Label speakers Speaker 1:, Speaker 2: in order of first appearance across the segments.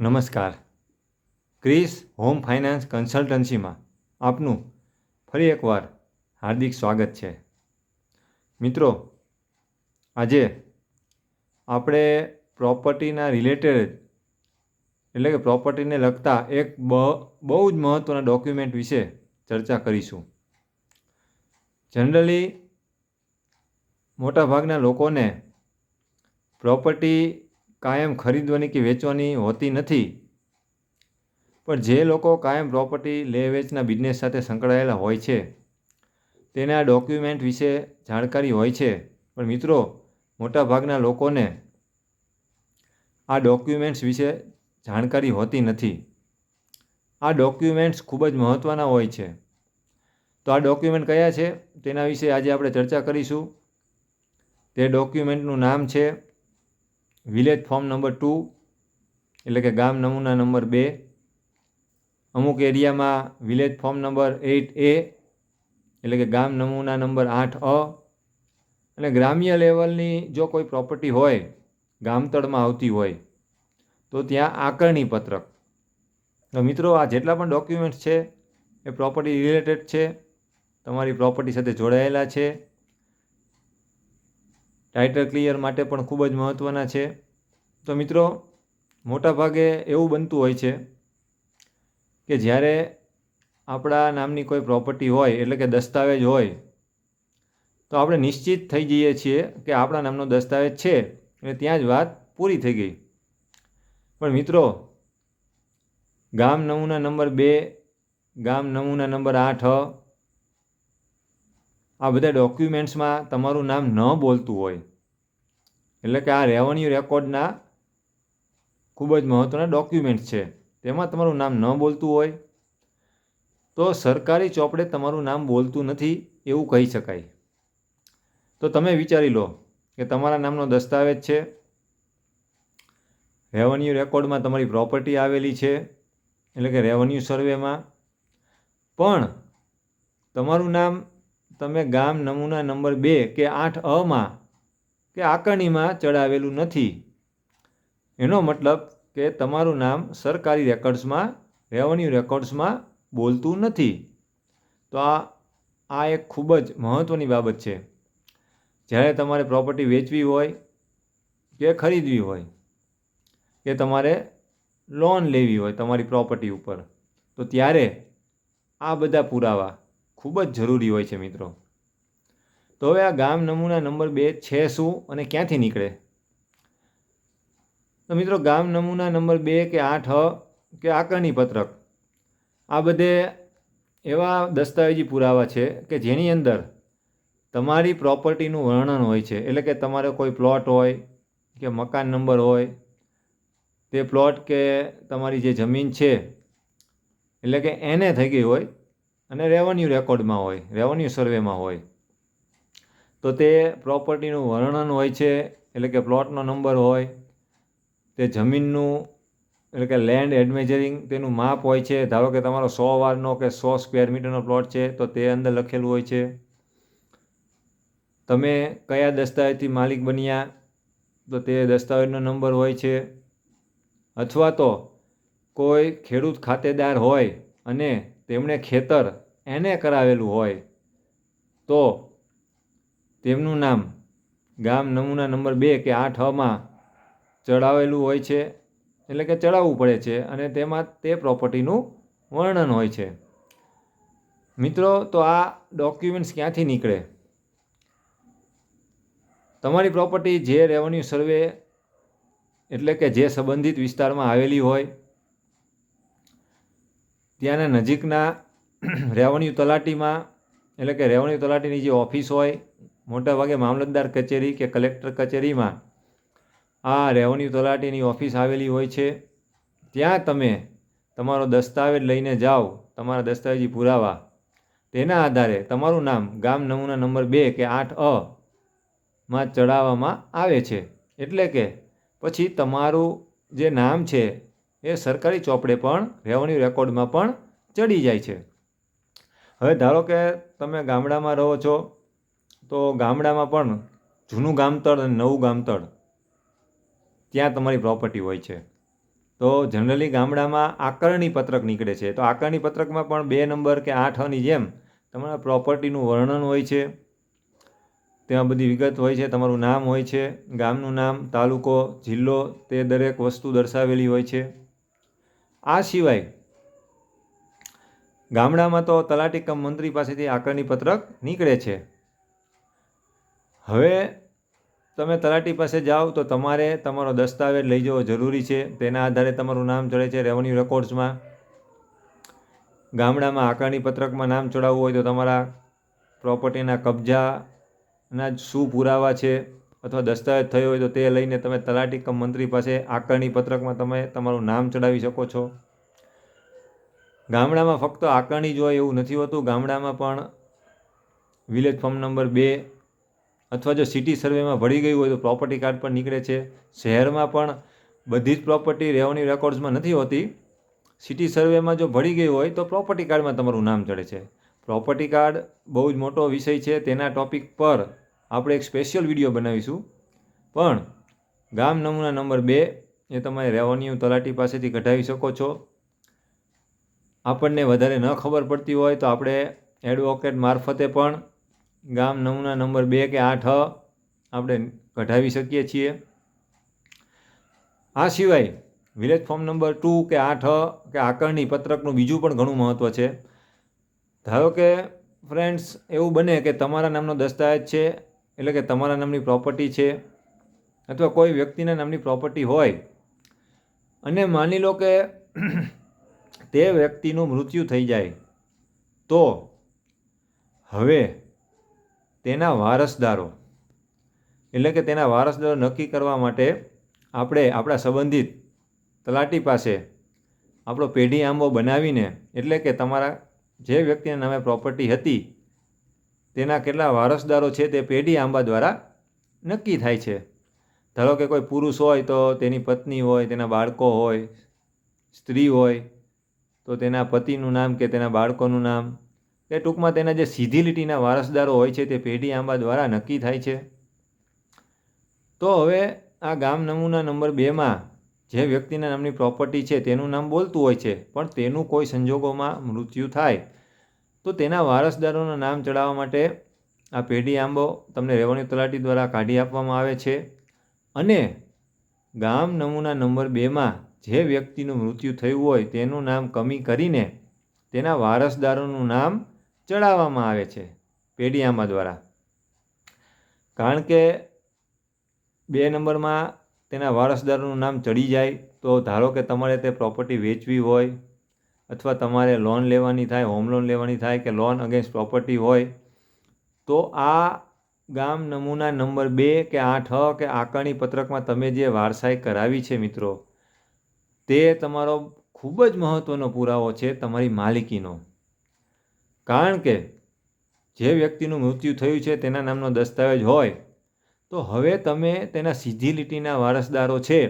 Speaker 1: નમસ્કાર. Chris home finance કન્સલ્ટન્સીમાં આપનું ફરી એકવાર હાર્દિક સ્વાગત છે. મિત્રો, આજે આપણે પ્રોપર્ટીના રિલેટેડ, એટલે કે પ્રોપર્ટીને લગતા એક બહુ જ મહત્ત્વના ડોક્યુમેન્ટ વિશે ચર્ચા કરીશું. જનરલી મોટાભાગના લોકોને પ્રોપર્ટી કાયમ ખરીદવાની કે વેચવાની હોતી નથી. પણ જે લોકો કાયમ પ્રોપર્ટી લે વેચના બિઝનેસ સાથે સંકળાયેલા હોય છે, તેને આ ડોક્યુમેન્ટ વિશે જાણકારી હોય છે. પણ મિત્રો, મોટાભાગના લોકોને આ ડોક્યુમેન્ટ્સ વિશે જાણકારી હોતી નથી. આ ડોક્યુમેન્ટ્સ ખૂબ જ મહત્ત્વના હોય છે. તો આ ડોક્યુમેન્ટ કયા છે? તેના વિશે આજે આપણે ચર્ચા કરીશું. તે ડોક્યુમેન્ટનું નામ છે વિલેજ ફોર્મ નંબર ટુ, એટલે કે ગામ નમૂના નંબર બે. અમુક એરિયામાં village form number eight A, એટલે કે ગામ નમૂના નંબર આઠ અ. અને ગ્રામ્ય લેવલની જો કોઈ પ્રોપર્ટી હોય, ગામતળમાં આવતી હોય, તો ત્યાં આકરણી પત્રક. તો મિત્રો, આ જેટલા પણ ડોક્યુમેન્ટ્સ છે, એ પ્રોપર્ટી રિલેટેડ છે, તમારી પ્રોપર્ટી સાથે જોડાયેલા છે. ટાઇટલ ક્લિયર માટે પણ ખૂબ જ મહત્ત્વના છે. તો મિત્રો, મોટાભાગે એવું બનતું હોય છે કે જ્યારે આપણા નામની કોઈ પ્રોપર્ટી હોય, એટલે કે દસ્તાવેજ હોય, તો આપણે નિશ્ચિત થઈ જઈએ છીએ કે આપણા નામનો દસ્તાવેજ છે અને ત્યાં જ વાત પૂરી થઈ ગઈ. પણ મિત્રો, ગામ નમૂના નંબર બે, ગામ નમૂના નંબર આઠ આ બધા ડોક્યુમેન્ટ્સમાં તમારું નામ ન બોલતું હોય. એટલે કે આ રેવન્યુ રેકોર્ડના ખૂબ જ મહત્ત્વના ડોક્યુમેન્ટ્સ છે. તેમાં તમારું નામ ન બોલતું હોય. તો સરકારી ચોપડે તમારું નામ બોલતું નથી એવું કહી શકાય. તો તમે વિચારી લો કે તમારા નામનો દસ્તાવેજ છે. રેવન્યુ રેકોર્ડમાં તમારી પ્રોપર્ટી આવેલી છે. એટલે કે રેવન્યુ સર્વેમાં પણ તમારું નામ તમે ગામ નમૂના નંબર બે કે આઠ અમાં કે આકારણીમાં ચડાવેલું નથી. એનો મતલબ કે તમારું નામ સરકારી રેકોર્ડ્સમાં, રેવન્યુ રેકોર્ડ્સમાં બોલતું નથી. તો આ આ એક ખૂબ જ મહત્ત્વની બાબત છે. જ્યારે તમારે પ્રોપર્ટી વેચવી હોય કે ખરીદવી હોય કે તમારે લોન લેવી હોય તમારી પ્રોપર્ટી ઉપર, તો ત્યારે આ બધા પુરાવા ખૂબ જ જરૂરી હોય છે મિત્રો. તો હવે આ ગામ નમૂના નંબર બે છે શું અને ક્યાંથી નીકળે? તો મિત્રો ગામ નમૂના નંબર બે કે આઠ કે આકારણી પત્રક. આ બધે એવા દસ્તાવેજી પુરાવા છે કે જેની અંદર તમારી પ્રોપર્ટીનું વર્ણન હોય છે. એટલે કે તમારે કોઈ પ્લોટ હોય કે મકાન નંબર હોય, તે પ્લોટ કે તમારી જે જમીન છે, એટલે કે એને થઈ ગઈ હોય અને રેવન્યુ રેકોર્ડમાં હોય રેવન્યુ સર્વેમાં હોય. તો તે પ્રોપર્ટીનું વર્ણન હોય છે, એટલે કે પ્લોટનો નંબર હોય, તે જમીનનું, એટલે કે લેન્ડ એડમેજરિંગ તેનું માપ હોય છે. ધારો કે તમારો સો વારનો કે સો સ્ક્વેર મીટરનો પ્લોટ છે, તો તે અંદર લખેલું હોય છે. તમે કયા દસ્તાવેજથી માલિક બન્યા, તો તે દસ્તાવેજનો નંબર હોય છે. અથવા તો કોઈ ખેડૂત ખાતેદાર હોય અને તેમણે ખેતર એને કરાવેલું હોય, તો તેમનું નામ ગામ નમૂના નંબર બે કે આઠ હમાં ચડાવેલું હોય છે, એટલે કે ચડાવવું પડે છે અને તેમાં તે પ્રોપર્ટીનું વર્ણન હોય છે. મિત્રો, તો આ ડોક્યુમેન્ટ્સ ક્યાંથી નીકળે? તમારી પ્રોપર્ટી જે રેવન્યુ સર્વે એટલે કે જે સંબંધિત વિસ્તારમાં આવેલી હોય ત્યાંના નજીકના રેવન્યુ તલાટીમાં, એટલે કે રેવન્યુ તલાટીની જે ઓફિસ હોય મોટાભાગે મામલતદાર કચેરી કે કલેક્ટર કચેરીમાં આ રેવન્યુ તલાટીની ઓફિસ આવેલી હોય છે. ત્યાં તમે તમારો દસ્તાવેજ લઈને જાઓ, તમારા દસ્તાવેજી પુરાવા. તેના આધારે તમારું નામ, ગામ નમૂના નંબર બે કે આઠ અ માં ચડાવવામાં આવે છે. એટલે કે પછી તમારું જે નામ છે એ સરકારી ચોપડે પણ રેવન્યુ રેકોર્ડમાં પણ ચડી જાય છે. હવે ધારો કે તમે ગામડામાં રહો છો, તો ગામડામાં પણ જૂનું ગામતળ અને નવું ગામતળ ત્યાં તમારી પ્રોપર્ટી હોય છે. તો જનરલી ગામડામાં આકરણી પત્રક નીકળે છે. તો આકરણી પત્રકમાં પણ બે નંબર કે આઠની જેમ તમારા પ્રોપર્ટીનું વર્ણન હોય છે. તેમાં બધી વિગત હોય છે. તમારું નામ હોય છે. ગામનું નામ, તાલુકો, જિલ્લો, તે દરેક વસ્તુ દર્શાવેલી હોય છે. આ સિવાય ગામડામાં તો તલાટી કમ મંત્રી પાસેથી આકરણી પત્રક નીકળે છે. હવે તમે તલાટી પાસે જાઓ તો તમારે તમારો દસ્તાવેજ લઈ જવો જરૂરી છે. તેના આધારે તમારું નામ ચડે છે રેવન્યુ રેકોર્ડ્સમાં ગામડામાં આકારણી પત્રકમાં નામ ચડાવવું હોય તો તમારા પ્રોપર્ટીના કબજાના શું પુરાવા છે. અથવા દસ્તાવેજ થયો હોય તો તે લઈને તમે તલાટી કમ મંત્રી પાસે આકારણી પત્રકમાં તમે તમારું નામ ચડાવી શકો છો. ગામડામાં ફક્ત આકારણી જ હોય એવું નથી હોતું. ગામડામાં પણ વિલેજ ફોર્મ નંબર બે અથવા જો સિટી સર્વેમાં ભળી ગયું હોય તો પ્રોપર્ટી કાર્ડ પણ નીકળે છે. શહેરમાં પણ બધી જ પ્રોપર્ટી રેવન્યુ રેકોર્ડ્સમાં નથી હોતી. સિટી સર્વેમાં જો ભળી ગયું હોય તો પ્રોપર્ટી કાર્ડમાં તમારું નામ ચડે છે. પ્રોપર્ટી કાર્ડ બહુ જ મોટો વિષય છે. તેના ટોપિક પર આપણે એક સ્પેશિયલ વીડિયો બનાવીશું. પણ ગામ નમૂના નંબર બે એ તમે રેવન્યુ તલાટી પાસેથી કઢાવી શકો છો. આપણને વધારે ન ખબર પડતી હોય તો આપણે એડવોકેટ મારફતે પણ ગામ નમૂના નંબર બે કે આઠ આપણે કઢાવી શકીએ છીએ. આ સિવાય વિલેજ ફોર્મ નંબર ટુ કે આઠ કે આકરણી પત્રકનું બીજું પણ ઘણું મહત્ત્વ છે. ધારો કે ફ્રેન્ડ્સ એવું બને કે તમારા નામનો દસ્તાવેજ છે એટલે કે તમારા નામની પ્રોપર્ટી છે અથવા કોઈ વ્યક્તિના નામની પ્રોપર્ટી હોય, અને માની લો કે તે વ્યક્તિનું મૃત્યુ થઈ જાય, તો હવે તેના વારસદારો, એટલે કે તેના વારસદારો નક્કી કરવા માટે આપણે આપણા સંબંધિત તલાટી પાસે આપણો પેઢી આંબો બનાવીને, એટલે કે તમારા જે વ્યક્તિના નામે પ્રોપર્ટી હતી તેના કેટલા વારસદારો છે તે પેઢી આંબા દ્વારા નક્કી થાય છે. ધારો કે કોઈ પુરુષ હોય તો તેની પત્ની હોય, તેના બાળકો હોય, સ્ત્રી હોય, તો તેના પતિનું નામ કે તેના બાળકોનું નામ. કે ટૂંકમાં તેના જે સીધી લીટીના વારસદારો હોય છે તે પેઢી આંબા દ્વારા નક્કી થાય છે. તો હવે આ ગામ નમૂના નંબર બેમાં જે વ્યક્તિના નામની પ્રોપર્ટી છે તેનું નામ બોલતું હોય છે, પણ તેનું કોઈ સંજોગોમાં મૃત્યુ થાય. તો તેના વારસદારોના નામ ચડાવવા માટે આ પેઢી આંબો તમને રેવન્યુ તલાટી દ્વારા કાઢી આપવામાં આવે છે. અને ગામ નમૂના નંબર બેમાં જે વ્યક્તિનું મૃત્યુ થયું હોય તેનું નામ કમી કરીને તેના વારસદારોનું નામ ચડાવવામાં આવે છે પેઢી આંબા દ્વારા. કારણ કે બે નંબરમાં તેના વારસદારોનું નામ ચડી જાય તો ધારો કે તમારે તે પ્રોપર્ટી વેચવી હોય અથવા તમારે લોન લેવાની થાય હોમ લોન લેવાની થાય કે લોન અગેન્સ્ટ પ્રોપર્ટી હોય, તો આ ગામ નમૂના નંબર બે કે આઠ કે આકારણી પત્રકમાં તમે જે વારસાઈ કરાવી છે મિત્રો, તે તમારો ખૂબ જ મહત્ત્વનો પુરાવો છે તમારી માલિકીનો. કારણ કે જે વ્યક્તિનું મૃત્યુ થયું છે તેના નામનો દસ્તાવેજ હોય, તો હવે તમે તેના સીધી લીટીના વારસદારો છે,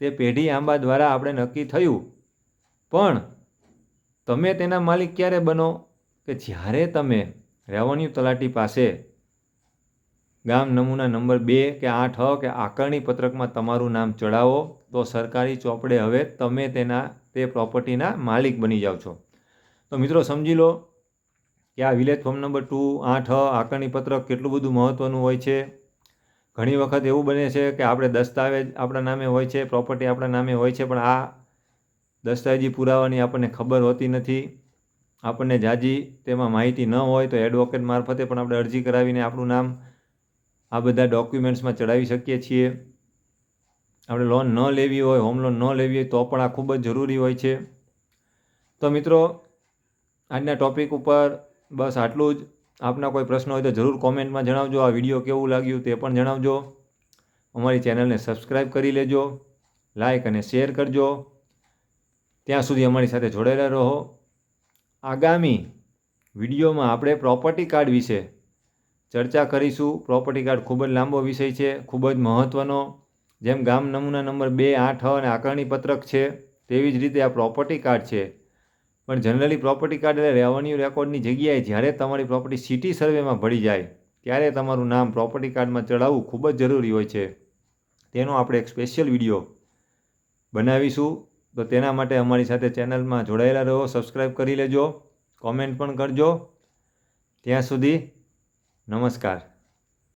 Speaker 1: તે પેઢી આંબા દ્વારા આપણે નક્કી થયું. પણ તમે તેના માલિક ક્યારે બનો? કે જ્યારે તમે રેવન્યુ તલાટી પાસે ગામ નમૂના નંબર બે કે આઠ કે આકારણી પત્રકમાં તમારું નામ ચડાવો તો સરકારી ચોપડે હવે તમે તેના, તે પ્રોપર્ટીના માલિક બની જાઓ છો. તો મિત્રો સમજી લો કે આ વિલેજ ફોર્મ નંબર ટુ, આઠ આકારણી પત્રક કેટલું બધું મહત્ત્વનું હોય છે. ઘણી વખત એવું બને છે કે આપણે દસ્તાવેજ આપણા નામે હોય છે, પ્રોપર્ટી આપણા નામે હોય છે, પણ આ દસ્તાવેજી પુરાવાની આપણને ખબર હોતી નથી. આપણને જાજી તેમાં માહિતી ન હોય તો એડવોકેટ મારફતે પણ આપણે અરજી કરાવીને આપણું નામ આ બધા ડોક્યુમેન્ટ્સમાં ચડાવી શકીએ છીએ. આપણે લોન ન લેવી હોય હોમ લોન ન લેવી હોય તો પણ આ ખૂબ જ જરૂરી હોય છે. તો મિત્રો, આજના ટોપિક ઉપર બસ આટલું જ. આપના કોઈ પ્રશ્ન હોય તો જરૂર કોમેન્ટમાં જણાવજો. આ વીડિયો કેવું લાગ્યું તે પણ જણાવજો. અમારી ચેનલને સબસ્ક્રાઈબ કરી લેજો. લાઈક અને શેર કરજો. ત્યાં સુધી અમારી સાથે જોડાયેલા રહો. આગામી વિડીયોમાં આપણે પ્રોપર્ટી કાર્ડ વિશે ચર્ચા કરીશું. પ્રોપર્ટી કાર્ડ ખૂબ જ લાંબો વિષય છે, ખૂબ જ મહત્ત્વનો જેમ ગામ નમૂના નંબર બે, આઠ અને આકારણી પત્રક છે, તેવી જ રીતે આ પ્રોપર્ટી કાર્ડ છે. પણ જનરલી પ્રોપર્ટી કાર્ડ એટલે રેવન્યુ રેકોર્ડની જગ્યાએ જ્યારે તમારી પ્રોપર્ટી સિટી સર્વેમાં ભળી જાય, ત્યારે તમારું નામ પ્રોપર્ટી કાર્ડમાં ચડાવવું ખૂબ જ જરૂરી હોય છે. તેનો આપણે એક સ્પેશિયલ વીડિયો બનાવીશું. તો તેના માટે અમારી સાથે ચેનલમાં જોડાયેલા રહો સબસ્ક્રાઈબ કરી લેજો, કોમેન્ટ પણ કરજો. ત્યાં સુધી નમસ્કાર.